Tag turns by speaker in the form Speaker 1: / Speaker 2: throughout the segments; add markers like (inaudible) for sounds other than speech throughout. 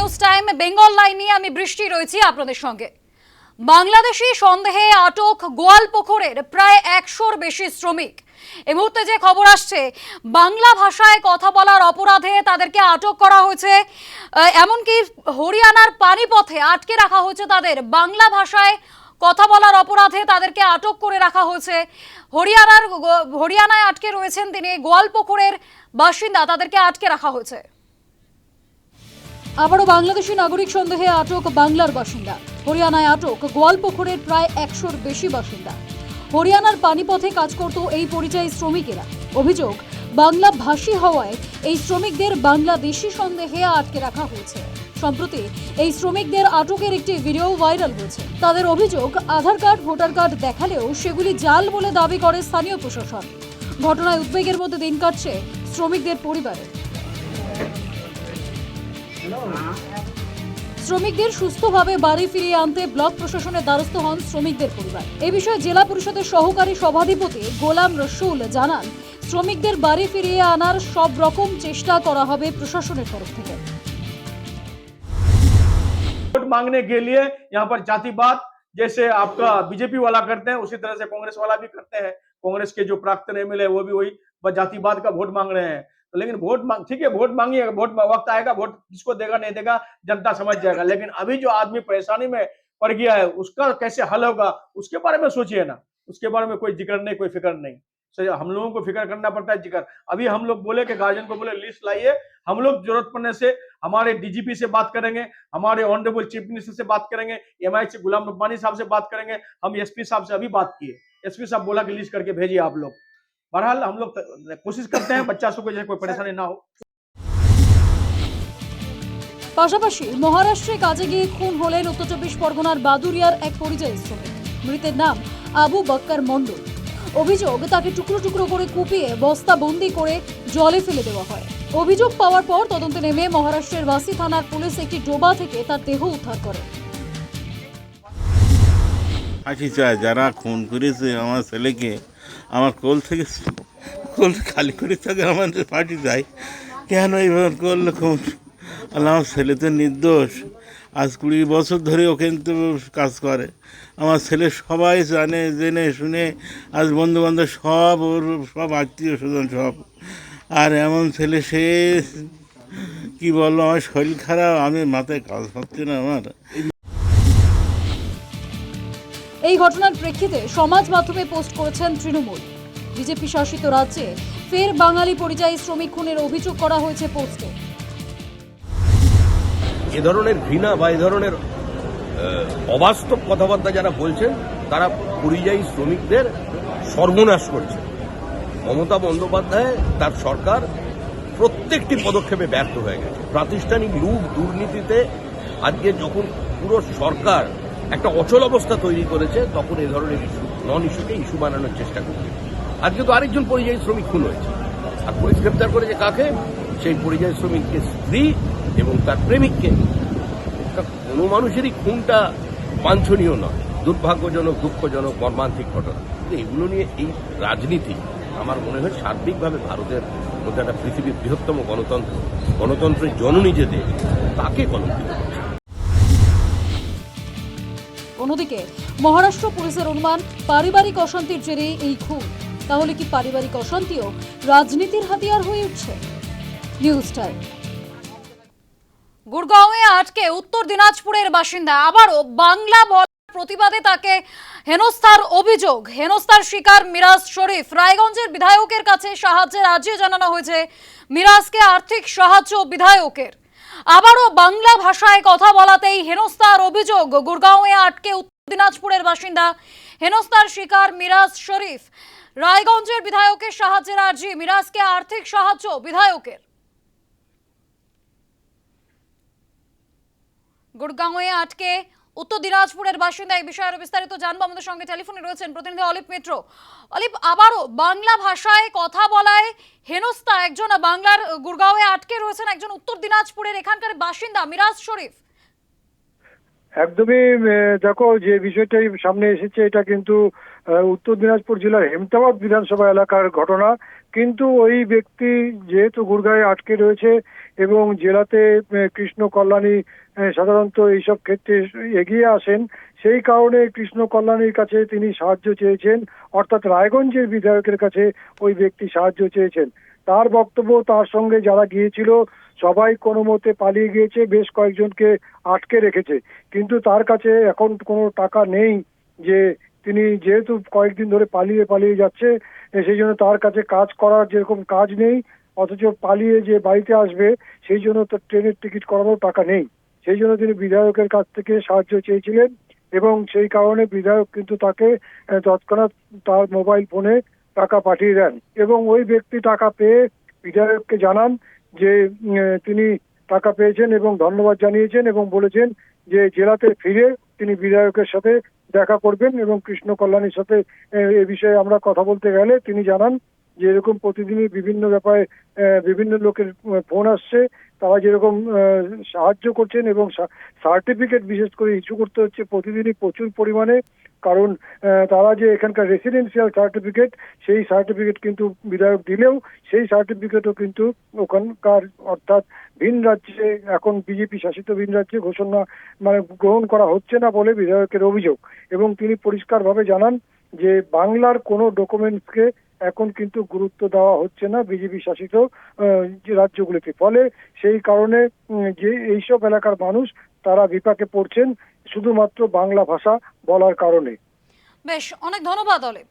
Speaker 1: News time, Bengal line নিয়ে আমি বৃষ্টি রয়েছি আপনাদের সঙ্গে। বাংলাদেশি সন্দেহে আটক গোয়ালপুকুরের প্রায় একশোর বেশি শ্রমিক। এ মুহূর্তে যে খবর আসছে, বাংলা ভাষায় কথা বলার অপরাধে তাদেরকে আটক করা হয়েছে। এমনকি হরিয়ানার পানিপথে আটকে রাখা হয়েছে তাদের। বাংলা ভাষায় কথা বলার অপরাধে তাদেরকে আটক করে রাখা হয়েছে। হরিয়ানার হরিয়ানায় আটকে রয়েছেন তিনি গোয়ালপুকুরের বাসিন্দা, তাদেরকে আটকে রাখা হয়েছে। আবারও বাংলাদেশি নাগরিক সন্দেহে আটক বাংলার বাসিন্দা। হরিয়ানায় আটক গোয়ালপুকুরের প্রায় একশোর বেশি বাসিন্দা। হরিয়ানার পানিপথে কাজ করত এই পরিযায়ী শ্রমিকেরা। অভিযোগ, বাংলা ভাষী হওয়ায় এই শ্রমিকদের বাংলাদেশি সন্দেহে আটকে রাখা হয়েছে। সম্প্রতি এই শ্রমিকদের আটকের একটি ভিডিও ভাইরাল হয়েছে। তাদের অভিযোগ, আধার কার্ড, ভোটার কার্ড দেখালেও সেগুলি জাল বলে দাবি করে স্থানীয় প্রশাসন। ঘটনায় উদ্বেগের মধ্যে দিন কাটছে শ্রমিকদের পরিবারে। শ্রমিকদের সুস্থভাবে বাড়ি ফিরিয়ে আনতে ব্লক প্রশাসনের দ্বারস্থ হন শ্রমিকদের পরিবার এ বিষয়ে জেলা পরিষদের সহকারী সভাধিপতি গোলাম রসুল জানান শ্রমিকদের বাড়ি ফিরিয়ে আনার সব রকম চেষ্টা করা হবে প্রশাসনের তরফ থেকে
Speaker 2: वोट मांगने के लिए यहाँ पर जातिवाद जैसे आपका बीजेपी वाला करते हैं उसी तरह से कांग्रेस वाला भी करते हैं कांग्रेस के जो प्राक्तन एमएलए वो भी वही बस जातिवाद का वोट मांग रहे हैं तो लेकिन वोट मांग ठीक है वोट मांगिए वोट वक्त आएगा वोट किसको देगा नहीं देगा जनता समझ जाएगा। (laughs) लेकिन अभी जो आदमी परेशानी में पड़ गया है उसका कैसे हल होगा उसके बारे में सोचिए ना। उसके बारे में कोई ज़िक्र नहीं कोई फ़िक्र नहीं। सही हम लोगों को फ़िक्र करना पड़ता है ज़िक्र। अभी हम लोग बोले कि गार्जियन को बोले लिस्ट लाइए हम लोग ज़रूरत पड़ने से हमारे डीजीपी से बात करेंगे हमारे ऑनरेबल चीफ मिनिस्टर से बात करेंगे एमआई से गुलाम रब्बानी साहब से बात करेंगे हम एसपी साहब से अभी बात किए। एसपी साहब बोला कि लिस्ट करके भेजिए आप लोग। बहरहाल हम लोग त- कोशिश करते हैं बच्चा सबको जैसे कोई परेशानी ना हो
Speaker 1: পাশাপাশি মহারাষ্ট্রে কাজে গিয়ে খুন হলেন উত্তর চব্বিশ পরগনার বাদুরিয়ার এক পরিযায়ী শ্রমিক মৃতের নাম আবু বাক্কার মণ্ডল অভিযোগ তাকে টুকরো টুকরো করে কুপিয়ে বস্তা বন্দি করে জলে ফেলে দেওয়া হয় অভিযোগ পাওয়ার পর তদন্তে নেমে মহারাষ্ট্রের বাসি থানার পুলিশ একটি ডোবা থেকে তার দেহ উদ্ধার করে
Speaker 3: ফাঁসি চায় যারা খুন করেছে আমার ছেলেকে আমার কোল থেকে কোল খালি করে থাকে, আমাদের পার্টি যায়। কেন এইভাবে করল আল্লাহ, আমার ছেলে তো নির্দোষ। আজ কুড়ি বছর ধরে ও কিন্তু কাজ করে। আমার ছেলে সবাই জানে, জেনে, শুনে। আজ বন্ধু বান্ধব সব ওর, সব আত্মীয় স্বজন সব। আর এমন ছেলে সে কি বলল? আমার শরীর খারাপ, আমি মাথায় কাজ হচ্ছে না আমার।
Speaker 1: এই ঘটনার প্রেক্ষিতে সমাজ মাধ্যমে পোস্ট করেছেন তৃণমূল। বিজেপি শাসিত রাজ্যে ফের বাঙালি পরিযায়ী শ্রমিক খুনের অভিযোগ করা হয়েছে পোস্টে।
Speaker 4: এ ধরনের ঘৃণা বা এ ধরনের অবাস্তব কথাবার্তা যারা বলছেন, তারা পরিযায়ী শ্রমিকদের সর্বনাশ করছে। মমতা বন্দ্যোপাধ্যায়, তার সরকার প্রত্যেকটি পদক্ষেপে ব্যর্থ হয়ে গেছে। প্রাতিষ্ঠানিক লুট দুর্নীতিতে আজকে যখন পুরো সরকার একটা অচল অবস্থা তৈরি করেছে, তখন এ ধরনের ইস্যু নন ইস্যুকে ইস্যু বানানোর চেষ্টা করছে। আজকে তো আরেকজন পরিযায়ী শ্রমিক খুন হয়েছে। আর পুলিশ গ্রেপ্তার করেছে কাকে? সেই পরিযায়ী শ্রমিককে স্ত্রী এবং তার প্রেমিককে। কোনো মানুষেরই খুনটা বাঞ্ছনীয় নয়, দুর্ভাগ্যজনক, দুঃখজনক, মর্মান্তিক ঘটনা। কিন্তু এগুলো নিয়ে এই রাজনীতি, আমার মনে হয় সার্বিকভাবে ভারতের মধ্যে একটা পৃথিবীর বৃহত্তম গণতন্ত্র, গণতন্ত্রের জননী যে দেশ, তাকে করছে
Speaker 1: অন্যদিকে, মহারাষ্ট্র পুলিশের অনুমান, পারিবারিক অশান্তির জেরে এই খুন। তাহলে কি পারিবারিক অশান্তিও রাজনীতির হাতিয়ার হয়ে উঠছে? News time. গুড়গাঁওয়ে আটকে উত্তর দিনাজপুরের বাসিন্দা। আবারও বাংলা বলার প্রতিবাদে তাকে হেনস্থার অভিযোগ। হেনস্থার শিকার মিরাজ শরীফ। রায়গঞ্জের বিধায়কের কাছে সাহায্যের আর্জি জানানো হয়েছে। মিরাজকে আর্থিক সাহায্য বিধায়কের। আবারও বাংলা ভাষায় কথা বলাতেই হেনস্তার অভিযোগ। গুরগাঁওয়ে আটকে উত্তর দিনাজপুরের বাসিন্দা হেনস্তার শিকার মিরাজ শরীফ। রায়গঞ্জের বিধায়কের সাহায্যের আর্জি, মিরাজকে আর্থিক সাহায্য বিধায়কের। গুড়গাঁওয়ে আটকে উত্তর দিনাজপুরের বাসিন্দা এই বিষয়ে আরও বিস্তারিত জানব। আমাদের সঙ্গে টেলিফোনে রয়েছেন প্রতিনিধি অলিপ মিত্র। অলিপ, আবারও বাংলা ভাষায় কথা বলায় হেনস্তা একজন বাংলার গুরগাঁওয়ে আটকে রয়েছেন একজন উত্তর দিনাজপুরের এখানকার বাসিন্দা মিরাজ শরীফ।
Speaker 5: একদমই দেখো, যে বিষয়টাই সামনে এসেছে, এটা কিন্তু উত্তর দিনাজপুর জেলার হেমতাবাদ বিধানসভা এলাকার ঘটনা। কিন্তু ওই ব্যক্তি যেহেতু গুরগাঁয়ে আটকে রয়েছে এবং জেলাতে কৃষ্ণ কল্যাণী সাধারণত এইসব ক্ষেত্রে এগিয়ে আসেন, সেই কারণে কৃষ্ণ কল্যাণীর কাছে তিনি সাহায্য চেয়েছেন, অর্থাৎ রায়গঞ্জের বিধায়কের কাছে ওই ব্যক্তি সাহায্য চেয়েছেন। তার বক্তব্য তার সঙ্গে যারা গিয়েছিল, সবাই কোনো মতে পালিয়ে গিয়েছে, বেশ কয়েকজনকে আটকে রেখেছে। কিন্তু তার কাছে এখন কোনো টাকা নেই যে তিনি যেহেতু কয়েকদিন ধরে পালিয়ে পালিয়ে যাচ্ছে সেই জন্য তার কাছে কাজ করার যেরকম কাজ নেই, অথচ পালিয়ে যে বাড়িতে আসবে, সেই জন্য তো ট্রেনের টিকিট করানোর টাকা নেই। সেই জন্য তিনি বিধায়কের কাছ থেকে সাহায্য চেয়েছিলেন এবং সেই কারণে বিধায়ক কিন্তু তাকে তৎক্ষণাৎ তার মোবাইল ফোনে টাকা পাঠিয়ে দেন এবং ওই ব্যক্তি টাকা পেয়ে বিধায়ককে জানান যে তিনি টাকা পেয়েছেন এবং ধন্যবাদ জানিয়েছেন এবং বলেছেন যে, জেলাতে ফিরে তিনি বিধায়কের সাথে দেখা করবেন এবং কৃষ্ণ কল্যাণীর সাথে এ বিষয়ে আমরা কথা বলতে গেলে তিনি জানান যে এরকম প্রতিদিনই বিভিন্ন ব্যাপারে বিভিন্ন লোকের ফোন আসছে, তারা যেরকম সাহায্য করছেন এবং সার্টিফিকেট বিশেষ করে ইস্যু করতে হচ্ছে, প্রতিদিনই প্রচুর পরিমাণে, কারণ তারা যে এখানকার রেসিডেন্সিয়াল সার্টিফিকেট সেই সার্টিফিকেট কিন্তু বিধায়ক দিলেও, সেই সার্টিফিকেটও কিন্তু ওখানকার, অর্থাৎ ভিন রাজ্যে, এখন বিজেপি শাসিত ভিন রাজ্যে ঘোষণা মানে গ্রহণ করা হচ্ছে না বলে বিধায়কের অভিযোগ। এবং তিনি পরিষ্কারভাবে জানান যে বাংলার কোনো ডকুমেন্টসকে এখন কিন্তু গুরুত্ব দেওয়া হচ্ছে না বিজেপি শাসিত রাজ্যগুলিতে ফলে সেই কারণে যে এইসব এলাকার মানুষ, তারা বিপাকে পড়ছেন শুধুমাত্র বাংলা ভাষা বলার কারণে।
Speaker 1: বেশ, অনেক ধন্যবাদ অলে।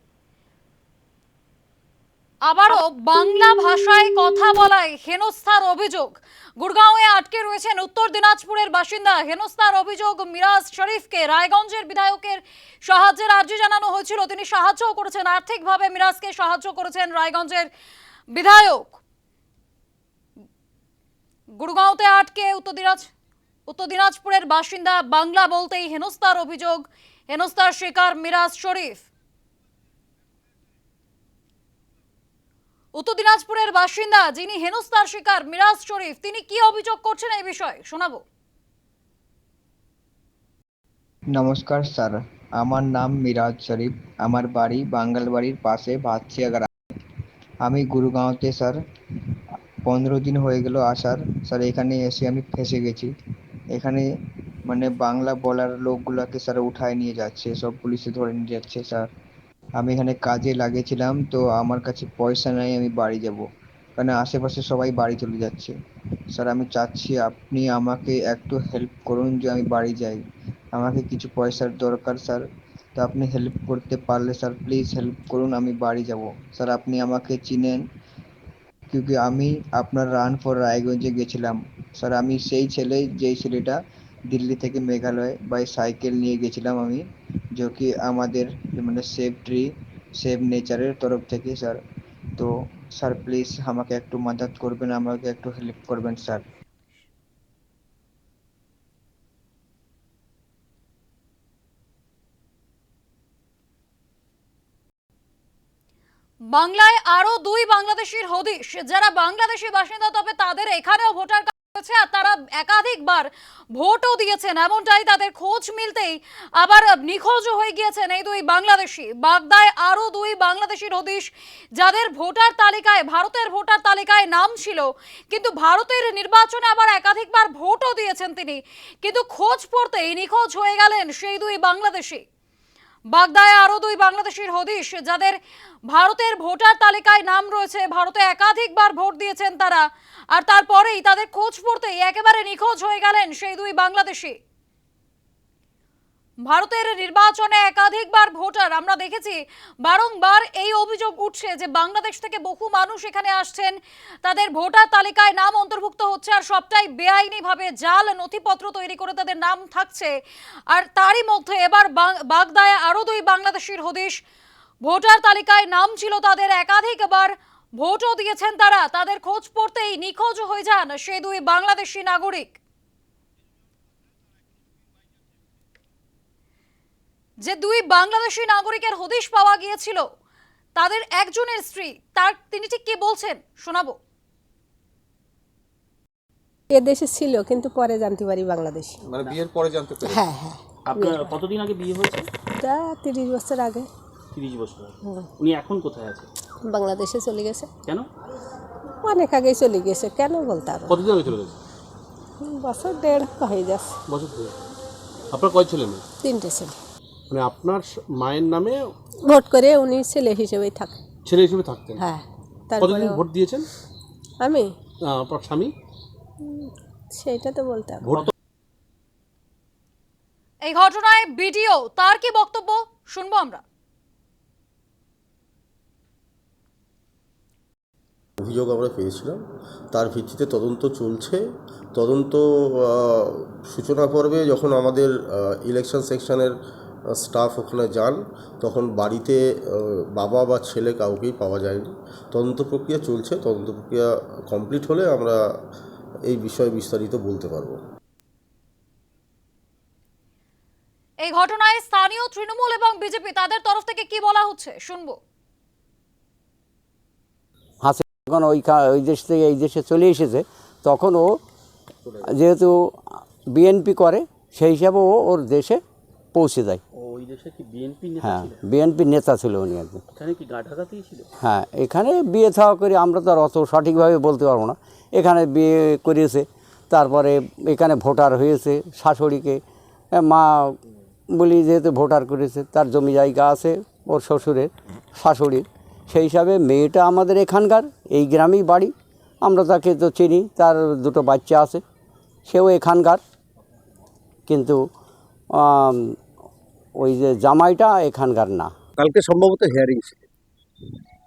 Speaker 1: আবারও বাংলা ভাষায় কথা বলায় হেনস্থার অভিযোগ। গুড়গাঁওয়ে আটকে রয়েছেন উত্তর দিনাজপুরের বাসিন্দা। হেনস্থার অভিযোগ, মিরাজ শরীফকে রায়গঞ্জের বিধায়কের সাহায্যের আর্জি জানানো হয়েছিল। তিনি সাহায্য করেছেন, আর্থিকভাবে মিরাজকে সাহায্য করেছেন রায়গঞ্জের বিধায়ক। গুড়গাঁওতে আটকে উত্তর দিনাজ, উত্তর দিনাজপুরের বাসিন্দা বাংলা বলতেই হেনস্থার অভিযোগ, হেনস্থার শিকার মিরাজ শরীফ। উত্তর দিনাজপুরের বাসিন্দা যিনি হেনস্থার শিকার মিরাজ শরীফ, তিনি কি অভিযোগ করছেন এই বিষয়ে? শোনাবো।
Speaker 6: নমস্কার, স্যার। আমার নাম মিরাজ শরীফ। আমার বাড়ি বাঙ্গালবাড়ির পাশে ভাতছিয়া গ্রাম। আমি গুরুগাঁওতে, স্যার। পনেরো দিন হয়ে গেল আসার। স্যার, এখানে এসে আমি ফেঁসে গেছি। এখানে মানে বাংলা বলার লোকগুলোকে, স্যার, উঠায় নিয়ে যাচ্ছে। সব পুলিশে ধরে নিয়ে যাচ্ছে, স্যার। আমি এখানে কাজে লাগিয়েছিলাম, তো আমার কাছে পয়সা নাই, আমি বাড়ি যাব। কারণ আশেপাশে সবাই বাড়ি চলে যাচ্ছে। স্যার, আমি চাচ্ছি আপনি আমাকে একটু হেল্প করুন যে আমি বাড়ি যাই। আমাকে কিছু পয়সার দরকার, স্যার। তো আপনি হেল্প করতে পারলে, স্যার প্লিজ হেল্প করুন, আমি বাড়ি যাব। স্যার, আপনি আমাকে চিনেন, কিউকি আমি আপনার রান ফর রায়গঞ্জে গেছিলাম। স্যার, আমি সেই ছেলে, যেই ছেলেটা দিল্লি থেকে মেঘালয় বাই সাইকেল নিয়ে গেছিলাম আমি। যে কি আমাদের মানে সেভ ট্রি সেভ নেচারের তরফ থেকে স্যার তো স্যার প্লিজ আমাকে একটু মাদত করবেন, আমাকে একটু হেল্প করবেন স্যার
Speaker 1: বাংলায় আরও দুই বাংলাদেশির হদিশ। যারা বাংলাদেশি বাসিন্দা, তবে তাদের এখানেও ভোটার কার্ড রয়েছে আর তারা একাধিকবার ভোটও দিয়েছেন। এমনটাই তাদের খোঁজ মিলতেই আবার নিখোঁজ হয়ে গিয়েছেন এই দুই বাংলাদেশি। বাগদায় আরও দুই বাংলাদেশির হদিশ যাদের ভোটার তালিকায়, ভারতের ভোটার তালিকায় নাম ছিল, কিন্তু ভারতের নির্বাচনে আবার একাধিকবার ভোটও দিয়েছেন তিনি। কিন্তু খোঁজ পড়তেই নিখোঁজ হয়ে গেলেন সেই দুই বাংলাদেশি। বাগদায় আরও দুই বাংলাদেশির হদিশ, যাদের ভারতের ভোটার তালিকায় নাম রয়েছে, ভারতে একাধিকবার ভোট দিয়েছেন তারা। আর তারপরেই তাদের খোঁজ পড়তেই একেবারে নিখোঁজ হয়ে গেলেন সেই দুই বাংলাদেশি। ভারতের নির্বাচনে একাধিকবার ভোটার। আমরা দেখেছি বারংবার এই অভিযোগ উঠছে যে বাংলাদেশ থেকে বহু মানুষ এখানে আসছেন। তাদের ভোটার তালিকায় নাম অন্তর্ভুক্ত হচ্ছে আর সবটাই বেআইনিভাবে জাল, নথিপত্র তৈরি করে তাদের নাম থাকছে। আর তারই মধ্যে এবার বাগদায় আরও দুই বাংলাদেশির হদিশ। ভোটার তালিকায় নাম ছিল তাদের একাধিকবার। ভোটও দিয়েছেন তারা। তাদের খোঁজ পড়তেই নিখোঁজ হয়ে যান সেই দুই বাংলাদেশি নাগরিক। যে দুই বাংলাদেশি নাগরিকের হদিশ পাওয়া গিয়েছিল তাদের একজনের স্ত্রী তার তিনি ঠিক কি বলছেন শোনাবো।
Speaker 7: এ দেশে ছিল কিন্তু পরে জানতে পারি বাংলাদেশ।
Speaker 8: মানে বিয়ের পরে জানতে পেরেছি।
Speaker 7: হ্যাঁ হ্যাঁ।
Speaker 9: আপনার কতদিন আগে বিয়ে হয়েছে?
Speaker 7: এটা তিরিশ বছর আগে।
Speaker 9: তিরিশ বছর উনি এখন কোথায় আছে?
Speaker 7: বাংলাদেশে চলে গেছে।
Speaker 8: কেন?
Speaker 7: অনেক আগেই চলে গেছে কেন বলতে হবে
Speaker 8: কতদিন আগে চলে গেছে?
Speaker 7: বছর দেড় হয়ে যাচ্ছে
Speaker 8: বছর থেকে আপনার কয় ছেলে মেয়ে?
Speaker 7: তিনটে ছেলে।
Speaker 8: মানে আপনার মায়ের নামে
Speaker 7: ভোট করে উনি ছেলে হিসেবেই থাকে
Speaker 8: ছেলে হিসেবে থাকতেন?
Speaker 7: হ্যাঁ তারপরে
Speaker 8: কতদিন ভোট দিয়েছেন?
Speaker 7: আমি?
Speaker 8: আহ, আপনার স্বামী?
Speaker 7: সেইটা তো বলতে হবে।
Speaker 8: ভোট
Speaker 1: এই ঘটনায় বিডিও তার কি বক্তব্য? শুনব আমরা।
Speaker 9: অভিযোগ আমরা পেয়েছিলাম। তার ভিত্তিতে তদন্ত চলছে। তদন্ত আহ, সূচনা পর্বে যখন আমাদের ইলেকশন সেকশনের স্টাফ ওখানে যান তখন বাড়িতে বাবা বা ছেলে কাউকেই পাওয়া যায়নি। তদন্ত প্রক্রিয়া চলছে তদন্ত প্রক্রিয়া কমপ্লিট হলে আমরা এই বিষয়ে বিস্তারিত বলতে পারব।
Speaker 1: এই ঘটনায় স্থানীয় তৃণমূল এবং বিজেপি তাদের তরফ থেকে কি বলা হচ্ছে? শুনব।
Speaker 10: হাসে যখন ওই কা- ওই দেশ থেকে এই দেশে চলে এসেছে তখন ও যেহেতু বিএনপি করে সেই হিসাবে ও ওর দেশে পৌঁছে যায়।
Speaker 8: ওই দেশে কি বিএনপি
Speaker 10: হ্যাঁ বিএনপির নেতা ছিল উনি একজন
Speaker 8: এখানে কি গা ছিল?
Speaker 10: হ্যাঁ এখানে বিয়ে থাওয়া করে আমরা তো আর অত সঠিকভাবে বলতে পারব না। এখানে বিয়ে করিয়েছে তারপরে এখানে ভোটার হয়েছে শাশুড়িকে। মা বলি যেহেতু ভোটার করেছে তার জমি জায়গা আছে ওর শ্বশুরের শাশুড়ির। সেই হিসাবে মেয়েটা আমাদের এখানকার এই গ্রামেই বাড়ি। আমরা তাকে তো চিনি তার দুটো বাচ্চা আছে সেও এখানকার। কিন্তু ওই যে জামাইটা এখানকার না।
Speaker 11: কালকে সম্ভবত হিয়ারিং ছিল।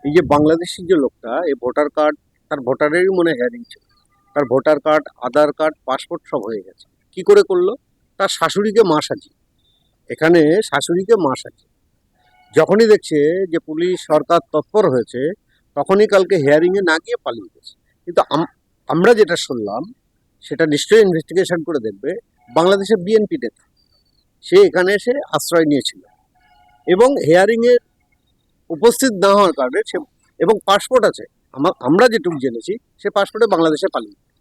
Speaker 11: এই যে বাংলাদেশের যে লোকটা, এই ভোটার কার্ড, তার ভোটারেরই মনে হিয়ারিং ছিল। তার voter card, Aadhaar card, passport সব হয়ে গেছে। কি করে করল? তার শাশুড়িকে মা সাজিয়ে। এখানে শাশুড়িকে মা সাজিয়ে। যখনই দেখছে যে পুলিশ, সরকার তৎপর হয়েছে, তখনই কালকে হিয়ারিংয়ে না গিয়ে পালিয়ে গেছে। কিন্তু আম- আমরা যেটা শুনলাম, সেটা নিশ্চয়ই ইনভেস্টিগেশন করে দেখবে। বাংলাদেশের বিএনপি নেতা সে এখানে এসে আশ্রয় নিয়েছিল। এবং হেয়ারিংয়ে উপস্থিত না হওয়ার কারণে সে, এবং পাসপোর্ট আছে। আমা- আমরা যেটুকু জেনেছি, সে পাসপোর্টে বাংলাদেশে পালিয়ে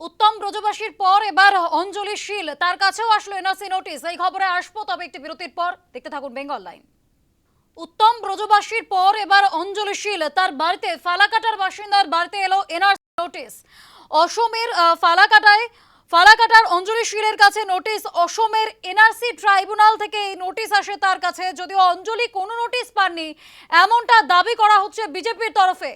Speaker 1: উত্তম ব্রজবাসীর পর এবার অঞ্জলি শীল। তার কাছেও আসলো এনআরসি নোটিশ। এই খবরে আসব, তবে একটি বিরতির পর। দেখতে থাকুন বেঙ্গল লাইন। উত্তম ব্রজবাসীর পর এবার অঞ্জলি শীল তার বাড়িতে ফালাকাটার বাসিন্দার বাড়িতে এলো এনআরসি নোটিশ। অসমের ফালাকাটায়, ফালাকাটার অঞ্জলি শীলের কাছে নোটিশ। অসমের এনআরসি ট্রাইব্যুনাল থেকে এই নোটিশ আসে তার কাছে। যদিও অঞ্জলি কোনো নোটিশ পাননি, এমনটা দাবি করা হচ্ছে বিজেপির তরফে।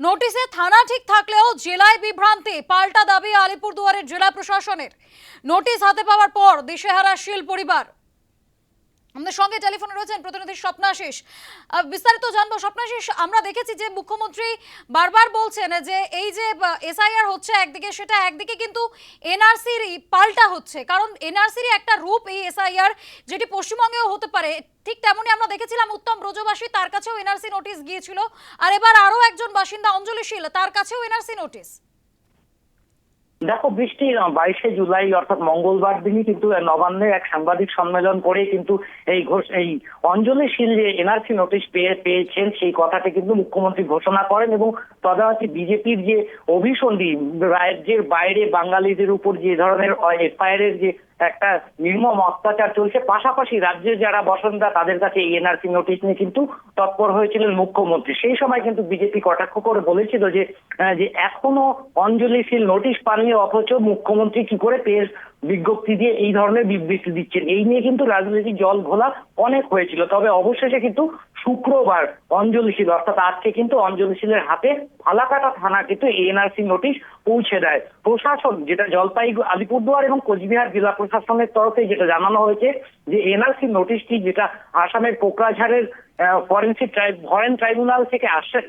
Speaker 1: নোটিশে থানা ঠিক থাকলেও জেলায় বিভ্রান্তি, পাল্টা দাবি আলিপুরদুয়ারের জেলা প্রশাসনের। নোটিশ হাতে পাওয়ার পর দিশেহারা শীল পরিবার। আমাদের সঙ্গে টেলিফোনে রয়েছেন প্রতিনিধি স্বপ্নাশিস বিস্তারিত জানব। স্বপ্নাশিস আমরা দেখেছি যে মুখ্যমন্ত্রী বারবার বলছেন যে এই যে এসআইআর হচ্ছে একদিকে, সেটা একদিকে কিন্তু এনআরসিরই পাল্টা হচ্ছে। কারণ এনআরসিরই একটা রূপ এই এসআইআর, যেটি পশ্চিমবঙ্গেও হতে পারে। ঠিক তেমনই আমরা দেখেছিলাম উত্তম ব্রজবাসী, তার কাছেও এনআরসি নোটিশ গিয়েছিল। আর এবার আরও একজন বাসিন্দা অঞ্জলি শীল, তার কাছেও এনআরসি নোটিশ।
Speaker 12: দেখো, বৃষ্টি বাইশে জুলাই, অর্থাৎ মঙ্গলবার দিনই কিন্তু নবান্নে এক সাংবাদিক সম্মেলন করে কিন্তু এই ঘোষ, এই অঞ্জলি শীল যে এনআরসি নোটিশ পেয়ে, পেয়েছেন, সেই কথাটি কিন্তু মুখ্যমন্ত্রী ঘোষণা করেন এবং তদারকি বিজেপির যে অভিসন্ধি, রাজ্যের বাইরে বাঙালিদের উপর যে ধরনের এফআইআর এর যে একটা নির্মম অত্যাচার চলছে। পাশাপাশি রাজ্যের যারা বসন্দা তাদের কাছে এই এনআরসি নোটিশ নিয়ে কিন্তু তৎপর হয়েছিলেন মুখ্যমন্ত্রী। সেই সময় কিন্তু বিজেপি কটাক্ষ করে বলেছিল যে যে এখনও অঞ্জলি শীল নোটিশ পাননি, অথচ মুখ্যমন্ত্রী কি করে পেশ বিজ্ঞপ্তি দিয়ে এই ধরনের বিবৃতি দিচ্ছেন? এই নিয়ে কিন্তু রাজনৈতিক জল ঘোলা অনেক হয়েছিল। তবে অবশেষে কিন্তু শুক্রবার অঞ্জলিশীল, অর্থাৎ আজকে কিন্তু অঞ্জলিশীলের হাতে ফালাকাটা থানা কিন্তু এনআরসি নোটিশ পৌঁছে দেয়। প্রশাসন, যেটা জলপাইগুড়ি আলিপুরদুয়ার এবং কোচবিহার জেলা প্রশাসনের তরফে যেটা জানানো হয়েছে যে এনআরসি নোটিশটি যেটা আসামের কোকরাঝাড়ের ফরেন্সিক ফরেন ট্রাইব্যুনাল থেকে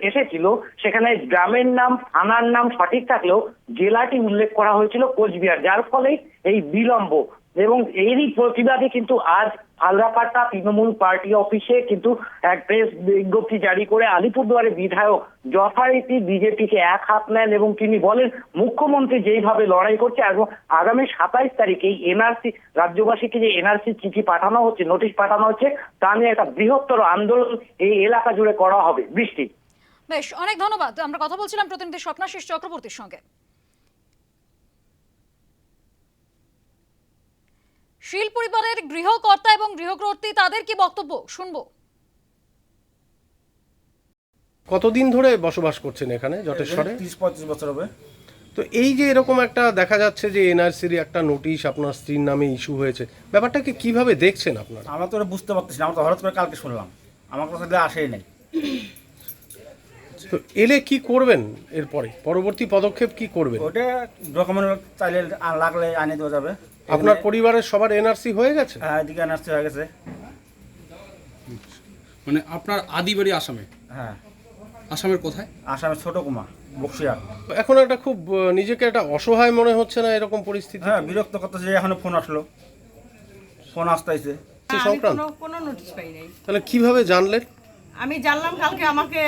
Speaker 12: এসেছিল, সেখানে গ্রামের নাম, থানার নাম সঠিক থাকলেও জেলাটি উল্লেখ করা হয়েছিল কোচবিহার, যার ফলে এই বিলম্ব এবং এরই প্রতিবাদে কিন্তু আজ ফালরাকাটা তৃণমূল পার্টি অফিসে কিন্তু এক প্রেস বিজ্ঞপ্তি জারি করে আলিপুরদুয়ারের বিধায়ক যথারীতি বিজেপিকে এক হাত নেন এবং তিনি বলেন, মুখ্যমন্ত্রী যেইভাবে লড়াই করছে এবং আগামী সাতাইশ তারিখ এই এনআরসি রাজ্যবাসীকে যে এনআরসি চিঠি পাঠানো হচ্ছে, নোটিশ পাঠানো হচ্ছে, তা নিয়ে একটা বৃহত্তর আন্দোলন এই এলাকা জুড়ে করা হবে। বৃষ্টি।
Speaker 1: বেশ, অনেক ধন্যবাদ। আমরা কথা বলছিলাম প্রতিনিধি স্বপ্নাশিস চক্রবর্তীর সঙ্গে। শীল পরিবারের গৃহকর্তা এবং গৃহকর্ত্রী তাদের কি বক্তব্য? শুনব।
Speaker 13: কতদিন ধরে বসবাস করছেন এখানে জটেশ্বরে?
Speaker 14: তিরিশ পঁয়ত্রিশ বছর হবে।
Speaker 13: তো এই যে এরকম একটা দেখা যাচ্ছে যে এনআরসির একটা নোটিশ আপনার স্ত্রীর নামে ইস্যু হয়েছে ব্যাপারটাকে কীভাবে দেখছেন আপনারা?
Speaker 14: আমরা তো বুঝতে পারতেছি না আমরা তো হঠাৎ করে কালকে শুনলাম। আমার কাছে এটা আসেই নাই।
Speaker 13: তো এলে কি করবেন এরপরে? পরবর্তী পদক্ষেপ কি করবেন?
Speaker 14: ওটা ডকুমেন্ট চাইলে লাগলে আনে দেওয়া যাবে।
Speaker 13: আপনার পরিবারের সবার এনআরসি হয়ে গেছে?
Speaker 14: হ্যাঁ এদিকে এনআরসি হয়ে গেছে।
Speaker 8: মানে আপনার আদি বাড়ি আসামে?
Speaker 14: হ্যাঁ।
Speaker 8: আসামের কোথায়?
Speaker 14: আসামের ছোট কুমা বক্সিয়ার
Speaker 13: এখন একটা খুব নিজেকে একটা অসহায় মনে হচ্ছে না এরকম পরিস্থিতি?
Speaker 14: হ্যাঁ বিরক্ত করতেছে এখনও ফোন আসলো। ফোন আসতেছে।
Speaker 13: সংক্রান্ত?
Speaker 7: কোনো নোটিশ পাই নাই।
Speaker 13: তাহলে কীভাবে জানলেন?
Speaker 7: আমি জানলাম কালকে আমাকে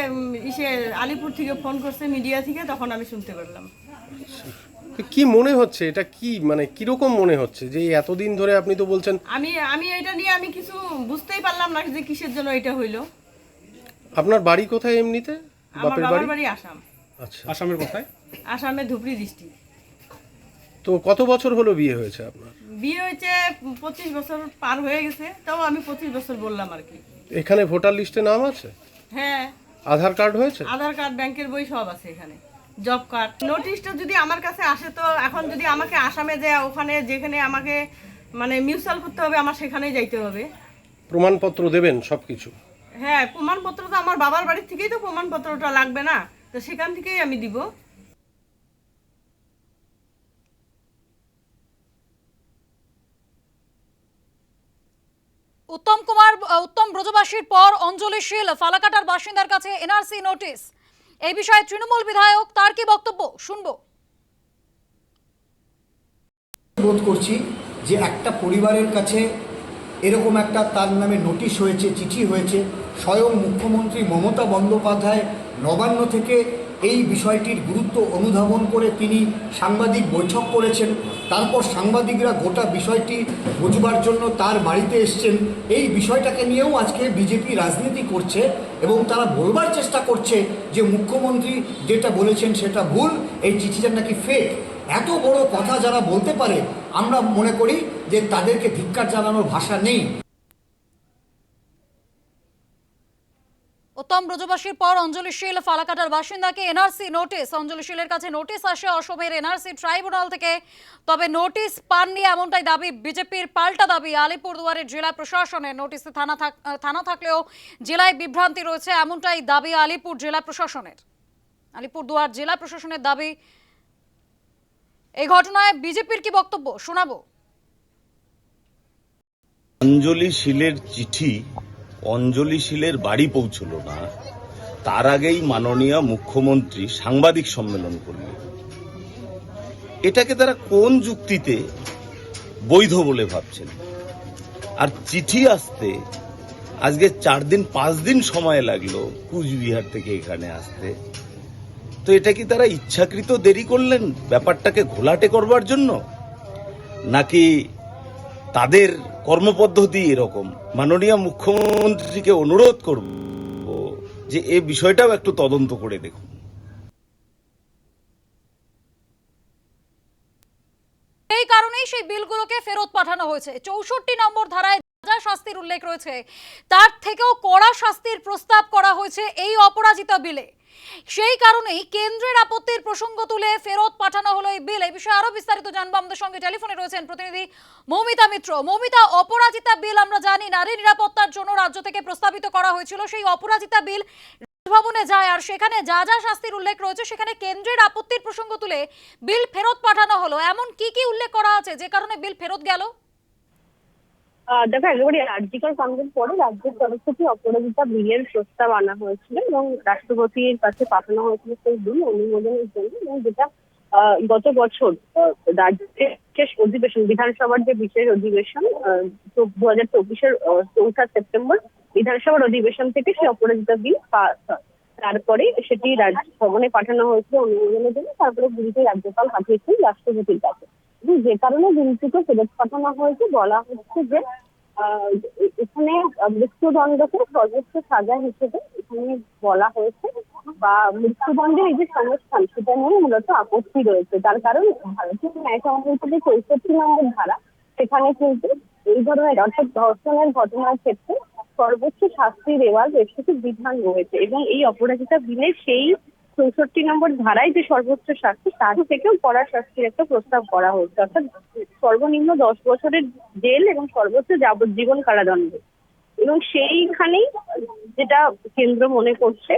Speaker 7: ইসে আলিপুর থেকে ফোন করছে মিডিয়া থেকে তখন আমি শুনতে পারলাম।
Speaker 13: কি মনে হচ্ছে? এটা কি মানে কীরকম মনে হচ্ছে? যে এতদিন ধরে আপনি তো বলছেন
Speaker 7: আমি আমি এটা নিয়ে আমি কিছু বুঝতেই পারলাম না যে কিসের জন্য এটা হইল।
Speaker 13: আপনার বাড়ি কোথায় এমনিতে? বাপের
Speaker 7: বাবার
Speaker 13: বাড়ি?
Speaker 7: বাড়ি আসাম।
Speaker 13: আচ্ছা।
Speaker 8: আসামের কোথায়?
Speaker 7: আসামে ধুবড়ি ডিস্ট্রিক্ট
Speaker 13: তো কত বছর হলো বিয়ে হয়েছে আপনার?
Speaker 7: বিয়ে হয়েছে পঁচিশ বছর পার হয়ে গেছে তাও আমি পঁচিশ বছর বললাম আর কি।
Speaker 13: এখানে ভোটার লিস্টে নাম আছে?
Speaker 7: হ্যাঁ।
Speaker 13: আধার কার্ড হয়েছে?
Speaker 7: আধার কার্ড ব্যাংকের বই সব আছে এখানে। জব কার্ড নোটিশটা যদি আমার কাছে আসে তো এখন যদি আমাকে আসামে যে ওখানে যেখানে আমাকে মানে মিউচুয়াল করতে হবে আমার সেখানেই যাইতে হবে।
Speaker 13: প্রমাণপত্র দেবেন সবকিছু?
Speaker 7: হ্যাঁ প্রমাণপত্র তো আমার বাবার বাড়ির থেকেই তো প্রমাণপত্রটা লাগবে না তো সেখান থেকেই আমি দিব।
Speaker 1: উত্তম কুমার উত্তম ব্রজবাসীর পর অঞ্জলি শীল ফালাকাটার বাসিন্দার কাছে এনআরসি নোটিশ। এই বিষয়ে তৃণমূল বিধায়ক তার কি বক্তব্য? শুনব।
Speaker 15: অনুরোধ করছি যে একটা পরিবারের কাছে এরকম একটা তার নামে নোটিশ হয়েছে, চিঠি হয়েছে, স্বয়ং মুখ্যমন্ত্রী মমতা বন্দ্যোপাধ্যায় নবান্ন থেকে এই বিষয়টির গুরুত্ব অনুধাবন করে তিনি সাংবাদিক বৈঠক করেছেন। তারপর সাংবাদিকরা গোটা বিষয়টি বুঝবার জন্য তার বাড়িতে এসছেন। এই বিষয়টাকে নিয়েও আজকে বিজেপি রাজনীতি করছে এবং তারা বলবার চেষ্টা করছে যে মুখ্যমন্ত্রী যেটা বলেছেন সেটা ভুল, এই চিঠিটা নাকি ফেক এত বড় কথা যারা বলতে পারে, আমরা মনে করি যে তাদেরকে ধিক্কার জানানোর ভাষা নেই।
Speaker 1: উত্তম ব্রজবাসীর পর অঞ্জলি শীল, ফালাকাটার বাসিন্দাকে এনআরসি নোটিশ। অঞ্জলি শীলের কাছে নোটিশ আসে অসমের এনআরসি ট্রাইব্যুনাল থেকে। তবে নোটিশ পাননি এমনটাই দাবি বিজেপির পাল্টা দাবি। আলিপুরদুয়ারের জেলা প্রশাসনের নোটিশে থানা থানা থাকলেও জেলায় বিভ্রান্তি রয়েছে এমনটাই দাবি আলিপুর জেলা প্রশাসনের। আলিপুরদুয়ার জেলা প্রশাসনের দাবি, এই ঘটনায় বিজেপির কি বক্তব্য? শোনাবো।
Speaker 16: অঞ্জলি শীলের চিঠি অঞ্জলি শীলের বাড়ি পৌঁছল না, তার আগেই মাননীয় মুখ্যমন্ত্রী সাংবাদিক সম্মেলন করলেন। এটাকে তারা কোন যুক্তিতে বৈধ বলে ভাবছেন? আর চিঠি আসতে, আজকে চার দিন, পাঁচ দিন সময় লাগল কুচবিহার থেকে এখানে আসতে। তো এটা কি তারা ইচ্ছাকৃত দেরি করলেন ব্যাপারটাকে ঘোলাটে করবার জন্য? নাকি তাদের কর্মপদ্ধতি এরকম। মাননীয় মুখ্যমন্ত্রীকে অনুরোধ করব যে এই বিষয়টাও একটু তদন্ত করে দেখুন।
Speaker 1: এই কারণেই সেই বিলগুলোকে ফেরত পাঠানো হয়েছে। চৌষট্টি নম্বর ধারায় যা শাস্তির উল্লেখ রয়েছে, তার থেকেও কড়া শাস্তির প্রস্তাব করা হয়েছে এই অপরাজিতা বিলে। সেই কারণেই কেন্দ্রের আপত্তির প্রসঙ্গ তুলে ফেরত পাঠানো হলো এই বিল। এই বিষয়ে আরও বিস্তারিত জানব। আমাদের সঙ্গে টেলিফোনে রয়েছেন প্রতিনিধি মৌমিতা মিত্র। মৌমিতা, অপরাজিতা বিল আমরা জানি নারী নিরাপত্তার জন্য রাজ্য থেকে প্রস্তাবিত করা হয়েছিল। সেই অপরাজিতা বিল ভবনে যায় আর সেখানে যা যা শাস্তির উল্লেখ রয়েছে সেখানে কেন্দ্রের আপত্তির প্রসঙ্গ তুলে বিল ফেরত পাঠানো হলো। এমন কি কি উল্লেখ করা আছে যে কারণে বিল ফেরত গেল?
Speaker 7: দেখো, একেবারে আর্জিকল কাণ্ডের পরে রাজ্যের তরফ থেকে অপরাজিতা বিলের প্রস্তাব আনা হয়েছিল এবং রাষ্ট্রপতির কাছে পাঠানো হয়েছিল সেই বিল অনুমোদনের জন্য এবং যেটা গত বছর রাজ্যের বিশেষ অধিবেশন, বিধানসভার যে বিশেষ অধিবেশন দু হাজার চব্বিশের চৌঠা সেপ্টেম্বর বিধানসভার অধিবেশন থেকে সেই অপরাজিতা বিল তারপরে সেটি রাজ্য ভবনে পাঠানো হয়েছিল অনুমোদনের জন্য। তারপরে বিলটি রাজ্যপাল পাঠিয়েছেন রাষ্ট্রপতির কাছে। যে কারণে বিলটিকে ফেরত পাঠানো হয়েছে। বলা হচ্ছে যে এখানে মৃত্যুদণ্ডকে সর্বোচ্চ সাজা হিসেবে এখানে বলা হয়েছে। বা মৃত্যুদণ্ডের এই যে সংস্থান, সেটা নিয়ে মূলত আপত্তি রয়েছে। তার কারণ ভারতীয় ন্যায় সংহিতার যে চৌষট্টি নম্বর ধারা, সেখানে কিন্তু এই ধরনের, অর্থাৎ ধর্ষণের ঘটনার ক্ষেত্রে সর্বোচ্চ শাস্তি দেওয়ার বেশ কিছু বিধান রয়েছে। এবং এই অপরাজিতা বিলে সেই চৌষট্টি নম্বর ধারায় যে সর্বোচ্চ শাস্তি, তার থেকেও কড়া শাস্তির একটা প্রস্তাব করা হচ্ছে অর্থাৎ সর্বনিম্ন দশ বছরের জেল এবং সর্বোচ্চ যাবজ্জীবন কারাদণ্ড। এবং সেইখানেই যেটা কেন্দ্র মনে করছে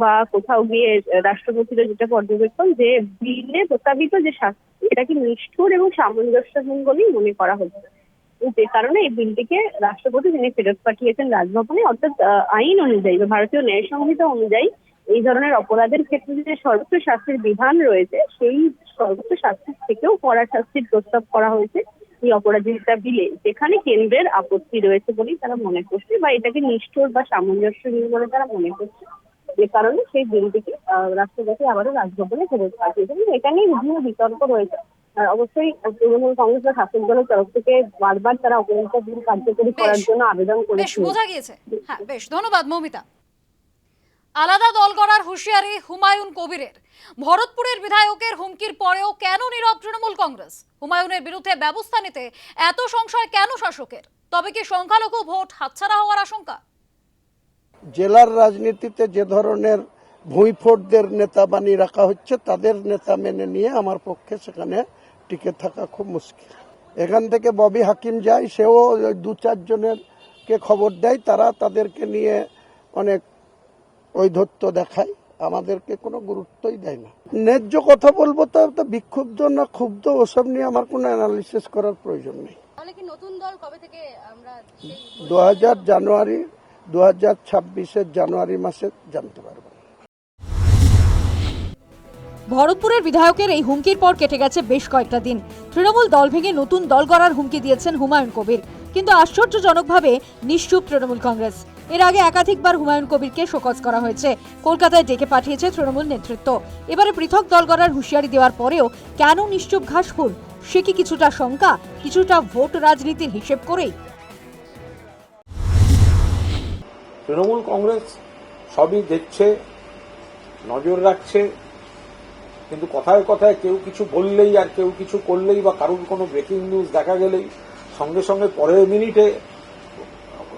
Speaker 7: বা কোথাও গিয়ে রাষ্ট্রপতির যেটা পর্যবেক্ষণ যে বিলে প্রস্তাবিত যে শাস্তি, এটাকে নিষ্ঠুর এবং সামঞ্জস্যহীন বলেই মনে করা হচ্ছে। যে কারণে এই বিলটিকে রাষ্ট্রপতি তিনি ফেরত পাঠিয়েছেন রাজভবনে। অর্থাৎ আইন অনুযায়ী বা ভারতীয় ন্যায় সংহিতা অনুযায়ী এই ধরনের অপরাধের ক্ষেত্রে যে সর্বোচ্চ শাস্তির বিধান রয়েছে সেই সর্বোচ্চ শাস্তির থেকেও কড়া শাস্তির প্রস্তাব করা হয়েছে এই অপরাধিতা বিলে যেখানে কেন্দ্রের আপত্তি রয়েছে বলেই তারা মনে করছে বা এটাকে নিষ্ঠুর বা সামঞ্জস্যহীন বলে তারা মনে করছে। যে কারণে সেই বিলটিকে আহ, রাষ্ট্রপতি আবারও রাজভবনে ফেরত পাঠিয়েছেন এটা নিয়ে বিভিন্ন বিতর্ক রয়েছে। অবশ্যই তৃণমূল কংগ্রেস বা শাসক দলের তরফ থেকে বারবার তারা অপরাধিতা বিল কার্যকরী করার জন্য আবেদন
Speaker 17: বেশ
Speaker 7: করেছিল
Speaker 17: বোঝা গিয়েছে। হ্যাঁ বেশ ধন্যবাদ মৌমিতা। আলাদা দল গড়ার হুঁশিয়ারি হুমায়ুন কবিরের। ভরতপুরের বিধায়কের হুমকির পরেও কেন নীরব তৃণমূল কংগ্রেস? হুমায়ুনের বিরুদ্ধে ব্যবস্থা নিতে এত সংশয় কেন শাসকের? তবে কি সংখ্যালঘু ভোট হাতছাড়া হওয়ার আশঙ্কা?
Speaker 18: জেলার রাজনীতিতে যে ধরনের ভূঁইফোটদের নেতা বানিয়ে রাখা হচ্ছে, তাদের নেতা মেনে নিয়ে আমার পক্ষে সেখানে টিকে থাকা খুব মুশকিল। এখান থেকে ববি হাকিম যায়, সেও দু চারজনের কে খবর দেয়, তারা তাদেরকে নিয়ে অনেক ঐধত্য দেখায় আমাদেরকে কোনো গুরুত্বই দেয় না। ন্যায্য কথা বলব তো তো বিক্ষুব্ধ না ক্ষুব্ধ ওসব নিয়ে আমার কোনো অ্যানালিসিস করার প্রয়োজন নেই।
Speaker 17: তাহলে কি নতুন দল থেকে আমরা
Speaker 18: দু হাজার জানুয়ারি দু হাজার ছাব্বিশের জানুয়ারি মাসে জানতে পারব।
Speaker 17: ভরতপুরের বিধায়কের এই হুমকির পর কেটে গেছে বেশ কয়েকটা দিন। তৃণমূল দল ভেঙে নতুন দল গড়ার হুমকি দিয়েছেন হুমায়ুন কবির। কিন্তু আশ্চর্যজনকভাবে নিশ্চুপ তৃণমূল কংগ্রেস। এর আগে একাধিকবার হুমায়ুন কবিরকে শোকজ করা হয়েছে। কলকাতায় ডেকে পাঠিয়েছে তৃণমূল নেতৃত্ব। এবারে পৃথক দল গড়ার হুঁশিয়ারি দেওয়ার পরেও কেন নিশ্চুপ ঘাসফুল সে কি কিছুটা শঙ্কা? কিছুটা ভোট রাজনীতির হিসেব করেই?
Speaker 19: তৃণমূল কংগ্রেস সবই দেখছে, নজর রাখছে, কিন্তু কথায় কথায় কেউ কিছু বললেই আর কেউ কিছু করলেই বা কারোর কোনো ব্রেকিং নিউজ দেখা গেলেই সঙ্গে সঙ্গে পরের মিনিটে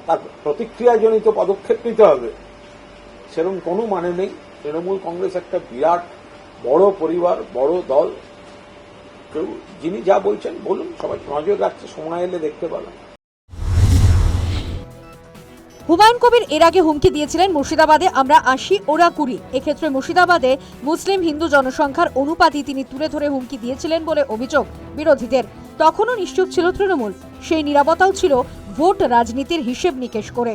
Speaker 19: তার প্রতিক্রিয়াজনিত পদক্ষেপ নিতে হবে। সেরকম কোনো মানে নেই। তৃণমূল কংগ্রেস একটা বিরাট, বড় পরিবার, বড় দল। কেউ, যিনি যা বলছেন, বলুন, সবাই নজর রাখছে, সময় এলে দেখতে পাবেন।
Speaker 17: হুমায়ুন কবির এর আগে হুমকি দিয়েছিলেন মুর্শিদাবাদে, আমরা আসি ওরা কুড়ি। এক্ষেত্রে মুর্শিদাবাদে মুসলিম হিন্দু জনসংখ্যার অনুপাতই তিনি তুলে ধরে হুমকি দিয়েছিলেন বলে অভিযোগ বিরোধীদের। তখনও নিশ্চুপ ছিল তৃণমূল। সেই নিরাপত্তাও ছিল ভোট রাজনীতির হিসেব নিকেশ করে।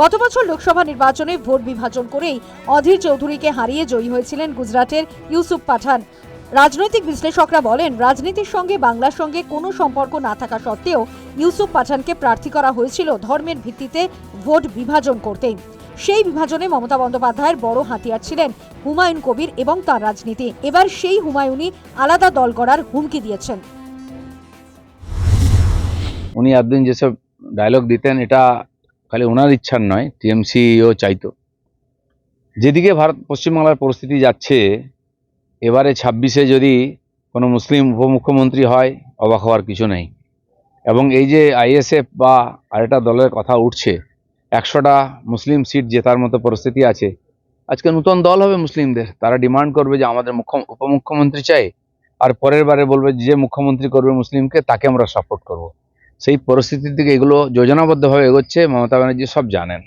Speaker 17: গত বছর লোকসভা নির্বাচনে ভোট বিভাজন করেই অধীর চৌধুরীকে হারিয়ে জয়ী হয়েছিলেন গুজরাটের ইউসুফ পাঠান। রাজনৈতিক বিশ্লেষকরা বলেন, রাজনীতির সঙ্গে বাংলার সঙ্গে কোনো সম্পর্ক না থাকা সত্ত্বেও ইউসুফ পাঠানকে প্রার্থী করা হয়েছিল ধর্মের ভিত্তিতে ভোট বিভাজন করতে সেই বিভাজনে মমতা বন্দ্যোপাধ্যায়ের বড় হাতিয়ার ছিলেন হুমায়ুন কবির এবং তার রাজনীতি। এবার সেই হুমায়ুনই আলাদা দল গড়ার হুমকি দিয়েছেন।
Speaker 20: উনি এতদিন যেসব ডায়লগ দিতেন, এটা খালি ওনার ইচ্ছার নয়, টিএমসিও চাইতো। যেদিকে ভারত, পশ্চিমবাংলার পরিস্থিতি যাচ্ছে, এবারে ছাব্বিশে যদি কোনো মুসলিম উপমুখ্যমন্ত্রী হয়, অবাক হওয়ার কিছু নেই। এবং এই যে আইএসএফ বা আরেকটা দলের কথা উঠছে, একশোটা মুসলিম সিট জেতার মতো পরিস্থিতি আছে, আজকে নতুন দল হবে মুসলিমদের। তারা ডিমান্ড করবে যে আমাদের মুখ্য, উপমুখ্যমন্ত্রী চাই, আর পরের বারে বলবে যে মুখ্যমন্ত্রী করবে মুসলিমকে, তাকে আমরা সাপোর্ট করব। সেই পরিস্থিতির দিকে এগুলো যোজনাবদ্ধভাবে এগোচ্ছে, মমতা ব্যানার্জি সব জানেন।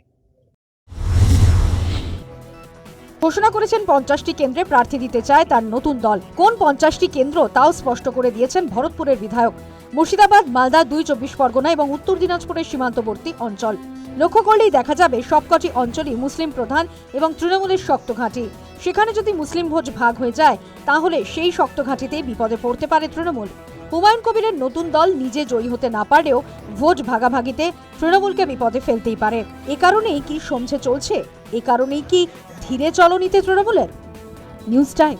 Speaker 17: ঘোষণা করেছেন পঞ্চাশটি কেন্দ্রে প্রার্থী দিতে চায় তার নতুন দল। কোন পঞ্চাশটি কেন্দ্র তাও স্পষ্ট করে দিয়েছেন ভরতপুরের বিধায়ক। মুর্শিদাবাদ, মালদা দুই চব্বিশ পরগনা এবং উত্তর দিনাজপুরের সীমান্তবর্তী অঞ্চল। লক্ষ্য করলেই দেখা যাবে সবকটি অঞ্চলই মুসলিম প্রধান এবং তৃণমূলের শক্ত ঘাঁটি। সেখানে যদি মুসলিম ভোজ ভাগ হয়ে যায়, তাহলে সেই শক্ত ঘাঁটিতেই বিপদে পড়তে পারে তৃণমূল। হুমায়ুন কবিরের নতুন দল নিজে জয়ী হতে না পারলেও ভোট ভাগাভাগিতে তৃণমূলকে বিপদে ফেলতেই পারে। এ কারণেই কি সমঝে চলছে? এ কারণেই কি ধীরে চলনীতে তৃণমূলের? News time.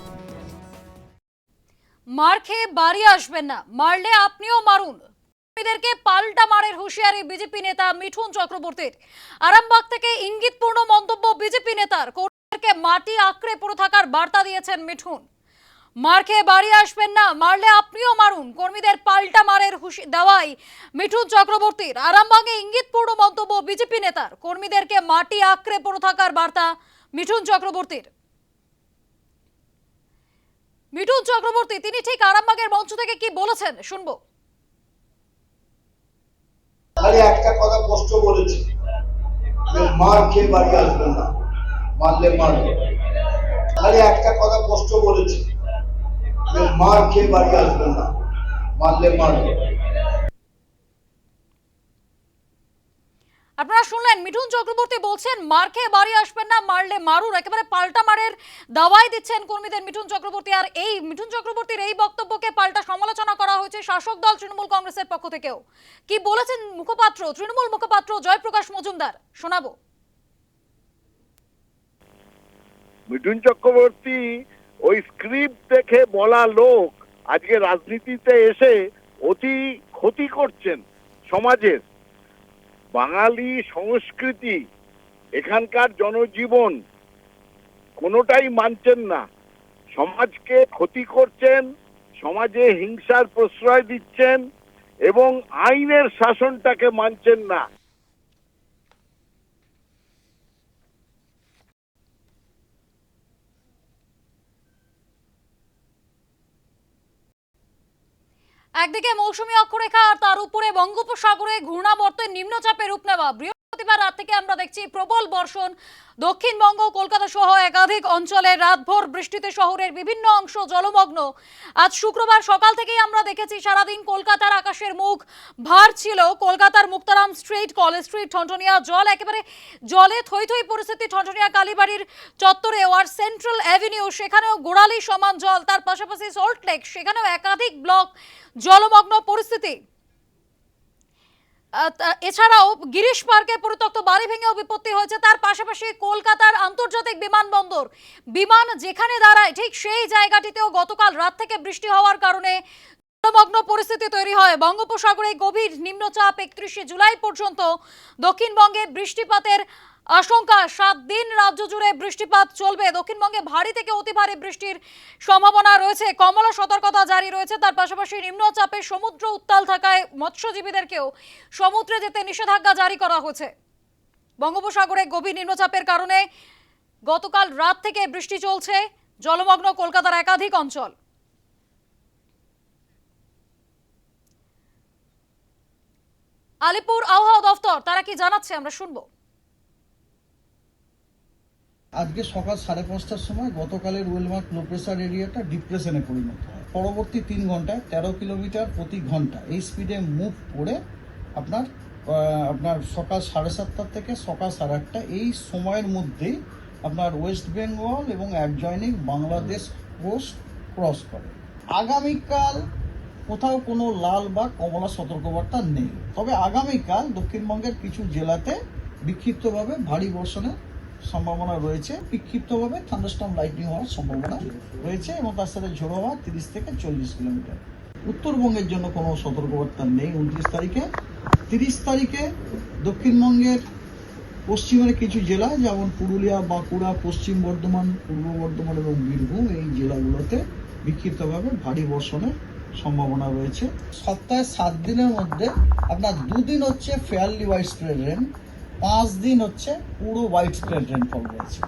Speaker 17: মার খেয়ে বাড়ি আসবেন না, মারলে আপনিও মারুন। কর্মীদেরকে পাল্টা মারের হুঁশিয়ারি বিজেপি নেতা মিঠুন চক্রবর্তীর। আরামবাগ থেকে ইঙ্গিতপূর্ণ মন্তব্য বিজেপি নেতার। কর্মীদেরকে মাটি আঁকড়ে পড়ে থাকার বার্তা দিয়েছেন মিঠুন।
Speaker 1: মার খেয়ে বাড়ি আসবেন না, মারলে আপনিও মারুন। কর্মীদের পাল্টা মারের হুশি দেওয়াই মিঠুন চক্রবর্তীর। আরামবাগে ইঙ্গিতপূর্ণ মন্তব্য বিজেপি নেতার। কর্মীদেরকে মাটি আঁকড়ে পড়ে থাকার বার্তা মিঠুন চক্রবর্তীর। মিঠুন চক্রবর্তী, তিনি ঠিক আরামবাগের মঞ্চ থেকে কি বলেছেন, শুনব।
Speaker 15: খালি একটা কথা স্পষ্ট বলেছে। মার খেয়ে বাড়ি আসবেন না, মারলে মারবে খালি একটা কথা স্পষ্ট বলেছে। মার খেয়ে বাড়ি আসবেন না। মারলে মারবে
Speaker 1: আপনারা শুনলেন মিঠুন চক্রবর্তী বলছেন মার খেয়ে বাড়ি আসবেন না মারলে মারুন। একেবারে পাল্টা মারের দাওয়াই দিচ্ছেন কর্মীদের মিঠুন চক্রবর্তী। আর এই মিঠুন চক্রবর্তীর এই বক্তব্যকে পাল্টা সমালোচনা করা হয়েছে শাসক দল তৃণমূল কংগ্রেসের পক্ষ থেকেও। কি বলেছেন মুখপাত্র তৃণমূল মুখপাত্র জয়প্রকাশ মজুমদার? শোনাবো।
Speaker 21: মিঠুন চক্রবর্তী ওই স্ক্রিপ্ট দেখে বলা লোক আজকে রাজনীতিতে এসে অতি ক্ষতি করছেন সমাজের। বাঙালি সংস্কৃতি, এখানকার জনজীবন কোনোটাই মানছেন না। সমাজকে ক্ষতি করছেন, সমাজে হিংসার প্রশ্রয় দিচ্ছেন এবং আইনের শাসনটাকে মানছেন না।
Speaker 1: একদিকে মৌসুমী অক্ষরেখা আর তার উপরে বঙ্গোপসাগরে ঘূর্ণাবর্তের নিম্নচাপের রূপ নেওয়া। বৃহস্পতিবার রাত থেকে আমরা দেখছি প্রবল বর্ষণ। দক্ষিণবঙ্গ, কলকাতা সহ একাধিক অঞ্চলে রাতভর বৃষ্টিতে শহরের বিভিন্ন অংশ জলমগ্ন। আজ শুক্রবার সকাল থেকেই আমরা দেখেছি সারাদিন কলকাতার আকাশের মুখ ভার ছিল। কলকাতার Muktaram street, college street, Thanthania জল, একেবারে জলে থই থই পরিস্থিতি ঠনঠনিয়া কালীবাড়ির চত্বরেও আর সেন্ট্রাল অ্যাভিনিউ, সেখানেও গোড়ালি সমান জল, তার পাশাপাশি সল্টলেক সেখানেও একাধিক ব্লক জলমগ্ন পরিস্থিতি। এছাড়াও গিরিশ পার্কে পরিত্যক্ত বাড়ি ভেঙেও বিপত্তি হয়েছে। তার পাশাপাশি কলকাতার আন্তর্জাতিক বিমানবন্দর, বিমান যেখানে দাঁড়ায়, ঠিক সেই জায়গাটিতেও গতকাল রাত থেকে বৃষ্টি হওয়ার কারণে জলমগ্ন পরিস্থিতি তৈরি হয়। বঙ্গোপসাগরে গভীর নিম্নচাপ একত্রিশে জুলাই পর্যন্ত দক্ষিণবঙ্গে বৃষ্টিপাতের আশঙ্কা, সাত দিন রাজ্য জুড়ে বৃষ্টিপাত চলবে। দক্ষিণবঙ্গে ভারী থেকে অতি ভারী বৃষ্টির সম্ভাবনা রয়েছে। কমলা সতর্কতা জারি রয়েছে। তার পাশাপাশি নিম্নচাপে সমুদ্র উত্তাল থাকায় মৎস্যজীবীদেরকেও সমুদ্রে যেতে নিষেধাজ্ঞা জারি করা হয়েছে। বঙ্গোপসাগরে গভীর নিম্নচাপের কারণে গতকাল রাত থেকে বৃষ্টি চলছে। জলমগ্ন কলকাতার একাধিক অঞ্চল। আলিপুর আবহাওয়া দফতর, তারা কি জানাচ্ছে? আমরা শুনব।
Speaker 22: আজকে সকাল সাড়ে পাঁচটার সময় গতকালের ওয়েলমার্ক লো প্রেশার এরিয়াটা ডিপ্রেশনে পরিণত হয়। পরবর্তী তিন ঘন্টায় তেরো কিলোমিটার প্রতি ঘণ্টা। এই স্পিডে মুভ করে আপনার আপনার সকাল সাড়ে সাতটা থেকে সকাল সাড়ে আটটা, এই সময়ের মধ্যেই আপনার ওয়েস্ট বেঙ্গল এবং অ্যাডজয়নিং বাংলাদেশ কোস্ট ক্রস করে। আগামীকাল কোথাও কোনো লাল বা কমলা সতর্কবার্তা নেই। তবে আগামীকাল দক্ষিণবঙ্গের কিছু জেলাতে বিক্ষিপ্তভাবে ভারী বর্ষণের সম্ভাবনা রয়েছে। বিক্ষিপ্তভাবে থান্ডারস্টর্ম লাইটনিং হওয়ার সম্ভাবনা রয়েছে এবং তার সাথে ঝোড়ো হওয়া তিরিশ থেকে চল্লিশ কিলোমিটার। উত্তরবঙ্গের জন্য কোনো সতর্কবার্তা নেই উনত্রিশ তারিখে। তিরিশ তারিখে দক্ষিণবঙ্গের পশ্চিমের কিছু জেলা, যেমন পুরুলিয়া, বাঁকুড়া, পশ্চিম বর্ধমান, পূর্ব বর্ধমান এবং বীরভূম এই জেলাগুলোতে বিক্ষিপ্তভাবে ভারী বর্ষণের সম্ভাবনা রয়েছে। সপ্তাহে সাত দিনের মধ্যে আপনার দুদিন হচ্ছে ফেয়ারলি হোয়াইট স্প্রেড রেন পাঁচ দিন হচ্ছে পুরো হোয়াইট স্প্রেড রেনফল রয়েছে।